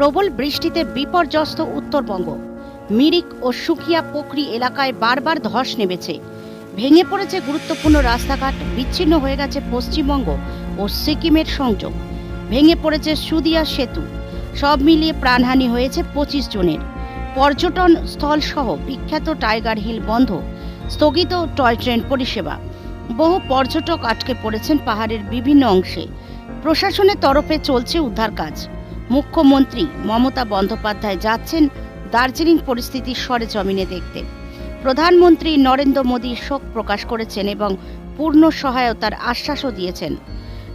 প্রবল বৃষ্টিতে বিপর্যস্ত উত্তরবঙ্গ। মিরিক ও সুকিয়া পোখরি এলাকায় বারবার ধস নেমেছে। ভেঙে পড়েছে গুরুত্বপূর্ণ রাস্তাঘাট, বিচ্ছিন্ন হয়ে গেছে পশ্চিমবঙ্গ ও সিকিমের সংযোগ। ভেঙে পড়েছে সুদিয়া সেতু। সব মিলিয়ে প্রাণহানি হয়েছে পঁচিশ জনের। পর্যটন স্থল সহ বিখ্যাত টাইগার হিল বন্ধ, স্থগিত টয় ট্রেন পরিষেবা। বহু পর্যটক আটকে পড়েছেন পাহাড়ের বিভিন্ন অংশে। প্রশাসনের তরফে চলছে উদ্ধার কাজ। মুখ্যমন্ত্রী মমতা বন্দ্যোপাধ্যায় যাচ্ছেন দার্জিলিং পরিস্থিতি সরেজমিনে দেখতে। প্রধানমন্ত্রী নরেন্দ্র মোদী শোক প্রকাশ করেছেন এবং পূর্ণ সহায়তার আশ্বাসও দিয়েছেন।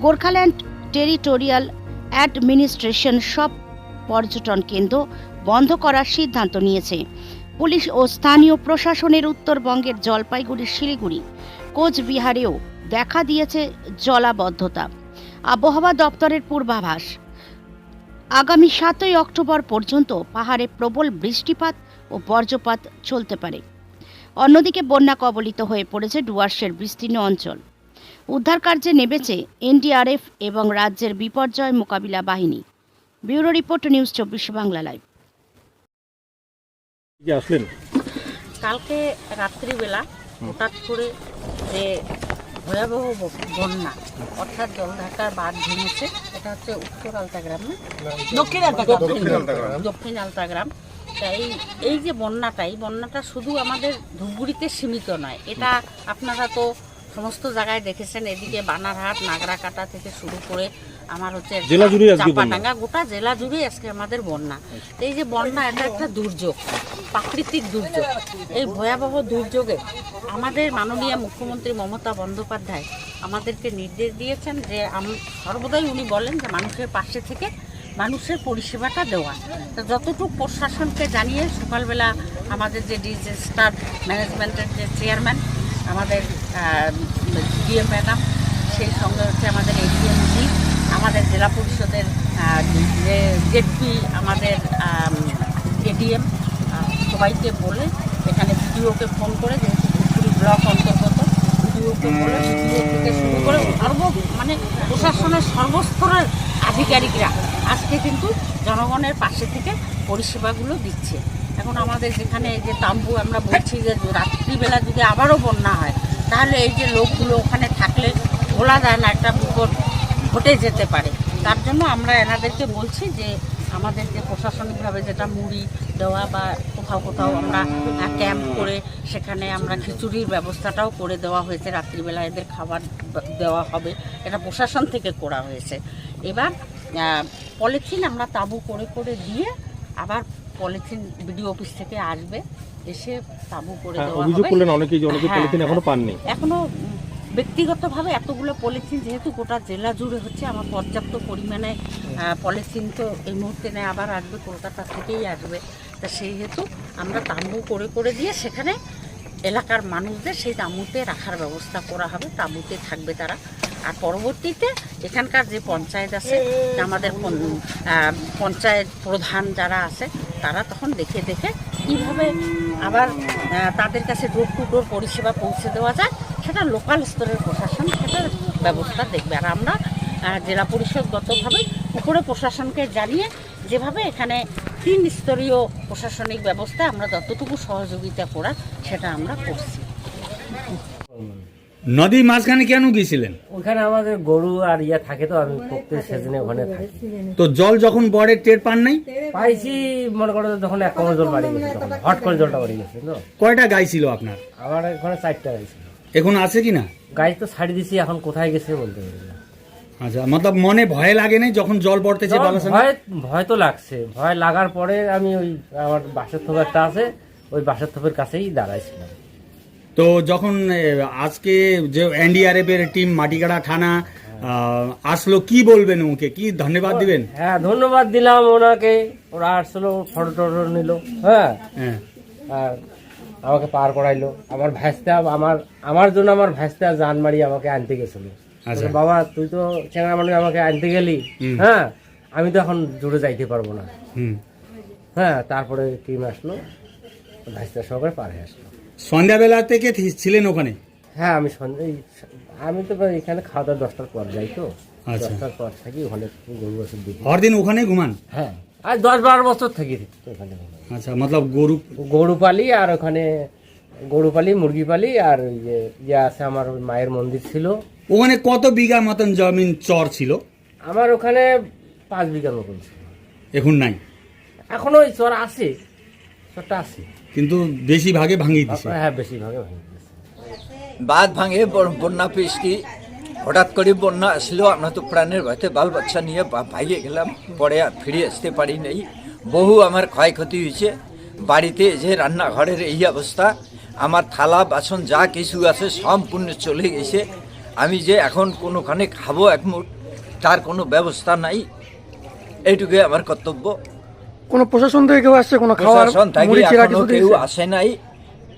গোর্খাল্যান্ড টেরিটোরিয়াল অ্যাডমিনিস্ট্রেশন সব পর্যটন কেন্দ্র বন্ধ করার সিদ্ধান্ত নিয়েছে। পুলিশ ও স্থানীয় প্রশাসনের উত্তরবঙ্গের জলপাইগুড়ি, শিলিগুড়ি, কোচবিহারেও দেখা দিয়েছে জলাবদ্ধতা। আবহাওয়া দপ্তরের পূর্বাভাস আগামী সাতই অক্টোবর পর্যন্ত পাহাড়ে প্রবল বৃষ্টিপাত ও বজ্রপাত চলতে পারে। অন্যদিকে বন্যা কবলিত হয়ে পড়েছে ডুয়ার্সের বিস্তীর্ণ অঞ্চল। উদ্ধার কার্যে নেমেছে এনডিআরএফ এবং রাজ্যের বিপর্যয় মোকাবিলা বাহিনী। ব্যুরো রিপোর্ট নিউজ চব্বিশ বাংলা লাইভ। আসলেন? কালকে রাত্রিবেলা হঠাৎ করে যে ভয়াবহ বন্যা অর্থাৎ জলঢাকার বাঁধ ভেঙেছে এটা হচ্ছে উত্তর আলতাগ্রাম না? দক্ষিণ আলতাগ্রাম দক্ষিণ আলতাগ্রাম তা এই এই যে বন্যাটা এই বন্যাটা শুধু আমাদের ধূপগুড়িতে সীমিত নয় এটা আপনারা তো সমস্ত জায়গায় দেখেছেন এদিকে বানারহাট নাগরাকাটা থেকে শুরু করে আমার হচ্ছে জেলা বন্যা। গোটা জেলা জুড়ে আজকে আমাদের বন্যা। এই যে বন্যা এটা একটা দুর্যোগ প্রাকৃতিক দুর্যোগ। এই ভয়াবহ দুর্যোগে আমাদের মাননীয় মুখ্যমন্ত্রী মমতা বন্দ্যোপাধ্যায় আমাদেরকে নির্দেশ দিয়েছেন যে আম- সর্বদাই উনি বলেন যে মানুষের পাশে থেকে মানুষের পরিষেবাটা দেওয়া। তো যতটুকু প্রশাসনকে জানিয়ে সকালবেলা আমাদের যে ডিজাস্টার ম্যানেজমেন্টের যে চেয়ারম্যান আমাদের ডিএম ম্যাডাম সেই সঙ্গে হচ্ছে আমাদের এডিএম আমাদের জেলা পরিষদের জেডপি আমাদের এডিএম সবাইকে বলে এখানে ভিডিওকে ফোন করে, যেহেতু ব্লক অন্তর্গত, ভিডিওকে বলে শুরু করে সর্ব মানে প্রশাসনের সর্বস্তরের আধিকারিকরা আজকে কিন্তু জনগণের পাশে থেকে পরিষেবাগুলো দিচ্ছে। এখন আমাদের যেখানে যে তাম্বু আমরা বলছি যে রাত্রিবেলা যদি আবারও বন্যা হয়, তাহলে এই যে লোকগুলো ওখানে থাকলে বলা যায় না, একটা বিপদ। ঘটে যেতে পারে। তার জন্য আমরা এনাদেরকে বলছি যে আমাদের যে প্রশাসনিকভাবে যেটা মুড়ি দেওয়া বা কোথাও কোথাও আমরা ক্যাম্প করে সেখানে আমরা খিচুড়ির ব্যবস্থাটাও করে দেওয়া হয়েছে। রাত্রিবেলা এদের খাবার দেওয়া হবে। এটা প্রশাসন থেকে করা হয়েছে। এবার পলিথিন আমরা তাঁবু করে করে দিয়ে আবার পলিথিন বিডিও অফিস থেকে আসবে। এসে তাঁবু করে হ্যাঁ, দেওয়া অভিযোগ করলেন অনেকেই অনেকে হ্যাঁ, পলিথিন এখনও হ্যাঁ। পাননি। এখনও ব্যক্তিগতভাবে এতগুলো পলিথিন যেহেতু গোটা জেলা জুড়ে হচ্ছে, আমার পর্যাপ্ত পরিমাণে পলিথিন তো এই মুহূর্তে নেয় আবার আসবে, কলকাতা থেকেই আসবে। তা সেই হেতু আমরা তাঁবু করে করে দিয়ে সেখানে এলাকার মানুষদের সেই তাঁবুতে রাখার ব্যবস্থা করা হবে, তাঁবুতে থাকবে তারা। আর পরবর্তীতে এখানকার যে পঞ্চায়েত আছে, আমাদের পঞ্চায়েত প্রধান যারা আছে, তারা তখন দেখে দেখে কীভাবে আবার তাদের কাছে ডোর টু ডোর পরিষেবা পৌঁছে দেওয়া যায়। সেটা লোকাল স্তরের প্রশাসন সেটার ব্যবস্থা দেখবে। আর আমরা জেলা পরিষদগতভাবে উপরে প্রশাসনকে জানিয়ে যেভাবে এখানে তিন স্তরীয় প্রশাসনিক ব্যবস্থা আমরা যতটুকু সহযোগিতা করার সেটা আমরা করছি। নদীর মাঝখানে কেন গিয়েছিলেন? ওখানে আমাদের গরু আর ইয়া থাকে তো আমি প্রত্যেক সেদিনে ওখানে থাকি। তো জল যখন বড়ে টের পান নাই? পাইছি মনে করো যখন এক কমর জল বাড়ি গেছে তখন হট করে জলটা বাড়ি গেছে তো। কয়টা গাই ছিল আপনার? আমার এখানে চারটা গাই ছিল। এখন আছে কি না? গাছ তো ছাড়ি দিছি এখন কোথায় গেছে বলতে পারি না। আচ্ছা মতলব মনে ভয় লাগে নাই যখন জল পড়তেছে? ভয় ভয় তো লাগছে। ভয় লাগার পরে আমি ওই আমার বাসের থোপ একটা আছে ওই বাসের থোপের কাছেই দাঁড়াইছিলাম। তো যখন আজকে যে এনডিআরএফ এর টিম মাটিকাড়া থানা আসলো কি বলবেন ওকে? কি ধন্যবাদ দিবেন? হ্যাঁ ধন্যবাদ দিলাম ওনাকে। ওরা আসলো ফটো টটো নিল হ্যাঁ। হ্যাঁ। আর আমাকে পার করাইলো। আমার ভাইস্তা আমার আমার জন্য আমার ভাইস্তা জান মারি আমাকে আনতে গেছিল। আচ্ছা। বাবা তুই তো চেঙ্গা মানুষ আমাকে আনতে গেলি। হ্যাঁ আমি তো এখন জুড়ে যাইতে পারব না। হ্যাঁ তারপরে টিম আসলো ভাইস্তা সহকারে পার হয়ে আসলো। সন্ধ্যাবেলা থেকে ছিলেন ওখানে? হ্যাঁ আমি সন্ধ্যে আমি তো এখানে খাওয়া দাওয়া দশটার পর যাই তো। আচ্ছা। দশটার পর থাকি ওখানে গরু ওষুধ দিই। হরদিন ওখানে ঘুমান? হ্যাঁ আর দশ বারো বছর থাকি ওখানে আচ্ছা মতলব গরু গরু পালি আর ওখানে গরু পালি মুরগি পালি আর ওই যে ইয়ে আছে আমার ওই মায়ের মন্দির ছিল। ওখানে কত বিঘা মতন জমিন চর ছিল? আমার ওখানে পাঁচ বিঘা মতন ছিল। এখন নাই? এখনও ওই চর আছে চরটা আছে। কিন্তু বেশি ভাগে ভাঙিয়ে দিছে। হ্যাঁ বেশিরভাগে ভেঙে গেছে। বাঁধ ভাঙে ব- বন্যা পেয়েছি হঠাৎ করে বন্যা আসলো আমরা তো প্রাণের ভয়তে বাল বাচ্চা নিয়ে ভাইয়ে গেলাম। পরে আর ফিরে আসতে পারি নাই। বহু আমার ক্ষয়ক্ষতি হয়েছে। বাড়িতে যে রান্নাঘরের এই অবস্থা আমার থালা বাসন যা কিছু আছে সম্পূর্ণ চলে গেছে। আমি যে এখন কোনোখানে খাব এক মুঠ তার কোনো ব্যবস্থা নাই। এইটুকুই আমার কর্তব্য। কোনো প্রশাসন থেকে কেউ আসছে? কোনো খাওয়ার প্রশাসন থেকে এখনও কেউ আসে নাই।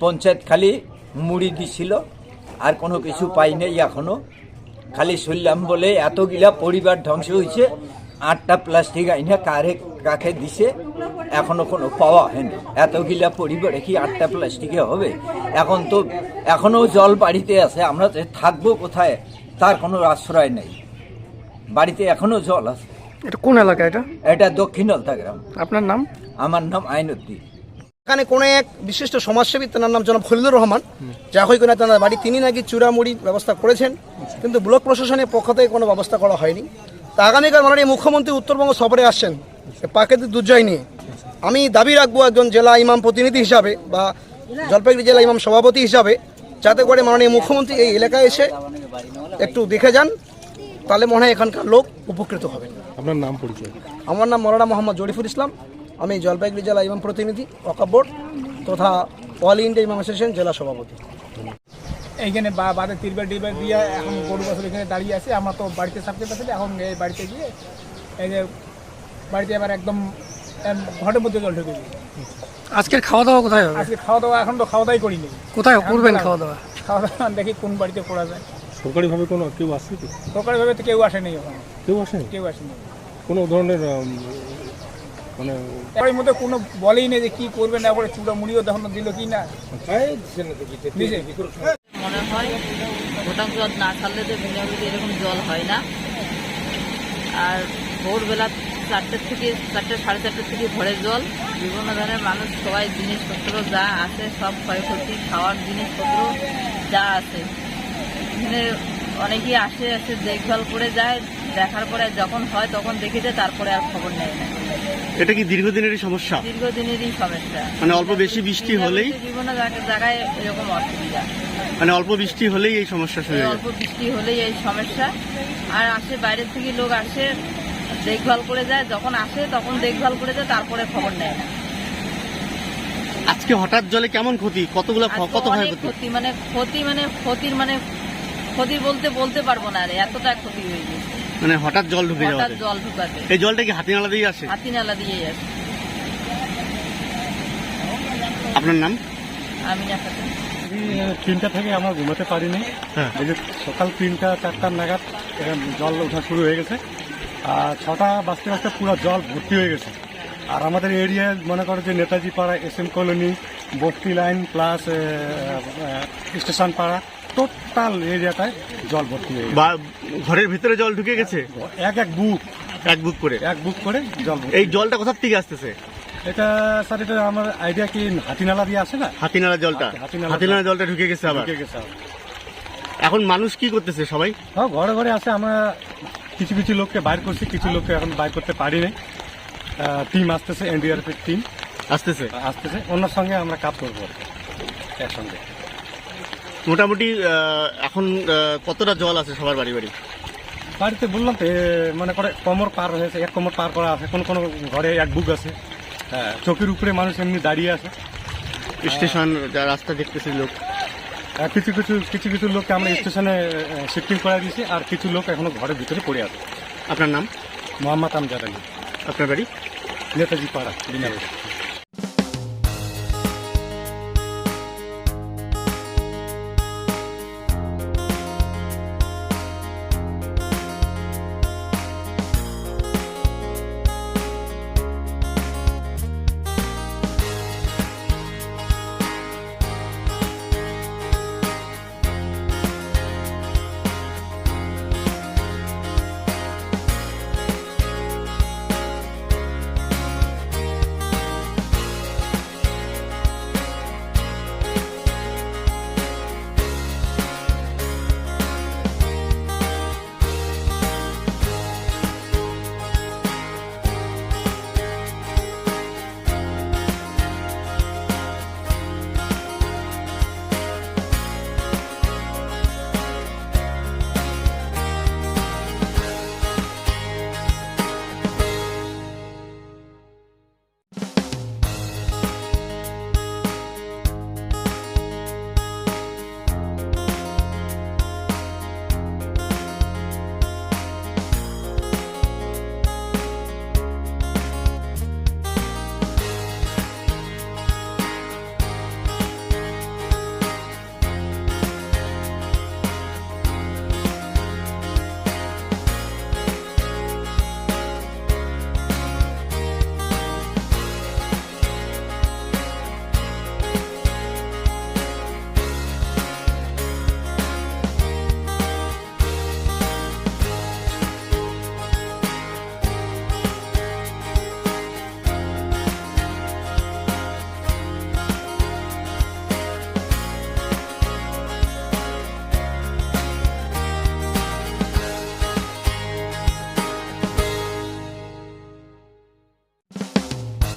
পঞ্চায়েত খালি মুড়ি দিছিল আর কোনো কিছু পাই নাই এখনও। খালি শুনলাম বলে এতগুলা পরিবার ধ্বংস হয়েছে আটটা প্লাস্টিক আইনা কারে কাকে দিছে? এখনও কোনো পাওয়া হয়নি। এতগুলা পরিবারে কি আটটা প্লাস্টিকে হবে। এখন তো এখনও জল বাড়িতে আছে আমরা যে থাকব কোথায় তার কোনো আশ্রয় নেই। বাড়িতে এখনও জল আছে। এটা কোন এলাকা এটা? এটা দক্ষিণ অলতা গ্রাম। আপনার নাম? আমার নাম আইনুদ্দিন এখানে কোনো এক বিশিষ্ট সমাজসেবী তার নাম জনাব খলিলুর রহমান। যা হই কিনা তার বাড়ি তিনি নাকি চূড়ামুড়ি ব্যবস্থা করেছেন কিন্তু ব্লক প্রশাসনের পক্ষ থেকে কোনো ব্যবস্থা করা হয়নি। তা আগামীকাল মাননীয় মুখ্যমন্ত্রী উত্তরবঙ্গ সফরে আসছেন। প্রাকৃতিক দুর্জয় নিয়ে। আমি দাবি রাখব একজন জেলা ইমাম প্রতিনিধি হিসাবে বা জলপাইগুড়ি জেলা ইমাম সভাপতি হিসাবে যাতে করে মাননীয় মুখ্যমন্ত্রী এই এলাকায় এসে একটু দেখে যান তাহলে মনে হয় এখানকার লোক উপকৃত হবে। আপনার নাম পরিচয়? আমার নাম মৌলানা মোহাম্মদ জরিফুল ইসলাম। আমি জলপাইগুড়ি জেলা ইমাম প্রতিনিধি অকাপ বোর্ড তথা অল ইন্ডিয়া ইমাম অ্যাসোসিয়েশন জেলা সভাপতি। এইখানে বা বাদে তিরবার টিরবার দিয়ে এখন গরু বছর এখানে দাঁড়িয়ে আছে। আমার তো বাড়িতে পারছি না, এখন এই বাড়িতে গিয়ে এই যে বাড়িতে আবার একদম ঘরের মধ্যে জল ঢুকে গেছে আজকের খাওয়া দাওয়া কোথায় হবে? আজকে খাওয়া দাওয়া এখন তো খাওয়া দাওয়াই করিনি। কোথায় করবেন খাওয়া দাওয়া খাওয়া দাওয়া দেখি কোন বাড়িতে করা যায়। সরকারিভাবে কোনো কেউ আসছে কি? সরকারিভাবে তো কেউ আসেনি ওখানে কেউ আসেনি? কেউ আসেনি। কোনো ধরনের উম, মানে মধ্যে কোনো বলেই নেই যে কি করবে না করে চূড়া মুড়িও তখন দিল কি না। দিছে? মনে হয় ওটা জল না ছাড়লে তো ভেঙে ভেঙে এরকম জল হয় না। আর ভোরবেলা চারটের থেকে চারটে সাড়ে চারটের থেকে ভরে জল। বিভিন্ন ধরনের মানুষ সবাই জিনিসপত্র যা আছে সব ক্ষয়ক্ষতি খাওয়ার জিনিসপত্র যা আছে। এখানে অনেকেই আসে আসে দেখভাল করে যায় দেখার পরে যখন হয় তখন দেখে যায় তারপরে আর খবর নেয় না। এটা কি দীর্ঘদিনেরই সমস্যা? দীর্ঘদিনেরই সমস্যা। মানে অল্প বেশি বৃষ্টি হলেই? বিভিন্ন জায়গায় এরকম অসুবিধা। মানে অল্প বৃষ্টি হলেই এই সমস্যা শুরু হয়ে অল্প বৃষ্টি হলেই এই সমস্যা। আর আসে বাইরের থেকে লোক আসে দেখভাল করে যায়। যখন আসে তখন দেখভাল করে যায় তারপরে খবর নেয়। না আজকে হঠাৎ জলে কেমন ক্ষতি? কতগুলো কত ক্ষয়ক্ষতি? ক্ষতি মানে ক্ষতি মানে ক্ষতির মানে ক্ষতি বলতে বলতে পারব না আর এতটা ক্ষতি হয়ে গেছে। মানে হঠাৎ জল ঢুকে হঠাৎ জল ঢুকাতে। এই জলটা কি হাতি নালা দিয়ে আসে? হাতি নালা দিয়েই আসে। আপনার নাম? আমি না খাতে তিনটা থেকে আমরা ঘুমাতে পারিনি। হ্যাঁ। এই যে সকাল তিনটা চারটার নাগাদ জল ওঠা শুরু হয়ে গেছে। আর ছটা বাজতে বাজতে পুরো জল ভর্তি হয়ে গেছে। আর আমাদের এরিয়ায় মনে করো যে Netaji Para S M colony বস্তি লাইন প্লাস স্টেশন পাড়া টোটাল এরিয়াটায় জল ভর্তি হয়ে গেছে। বা ঘরের ভিতরে জল ঢুকে গেছে? এক এক বুক। এক বুক করে? এক বুক করে জল এই জলটা কোথার থেকে আসতেছে? এটা স্যার এটা আমার আইডিয়া কি হাতিনালা দিয়ে আসে না? হাতি নালা জলটা হাতিনালা হাতি জলটা ঢুকে গেছে আবার। ঢুকে গেছে এখন মানুষ কি করতেছে সবাই? হ্যাঁ ঘরে ঘরে আছে আমরা কিছু কিছু লোককে বাইর করছি কিছু লোককে এখন বাইর করতে পারি নাই। টিম আসতেছে এনডিআরএফ এর টিম আসতেছে? আসতেছে। অন্যর সঙ্গে আমরা কাজ করব আর কি, একসঙ্গে। মোটামুটি আহ, এখন আহ, কতটা জল আছে সবার বাড়ি বাড়ি? বাড়িতে বললাম তো এ, মনে করে কোমর পার হয়েছে এক কোমর পার করা আছে কোন কোন ঘরে এক বুক আছে। হ্যাঁ, চোখের উপরে মানুষ এমনি দাঁড়িয়ে আছে। স্টেশন যা রাস্তা দেখতেছে লোক। আর কিছু কিছু কিছু কিছু লোককে আমরা স্টেশনে শিফটিং করে দিয়েছি আর কিছু লোক এখনও ঘরের ভিতরে পড়ে আছে। আপনার নাম? মোহাম্মদ আমজাদ আলী। আপনার বাড়ি? নেতাজি পাড়া বিনাবাড়ি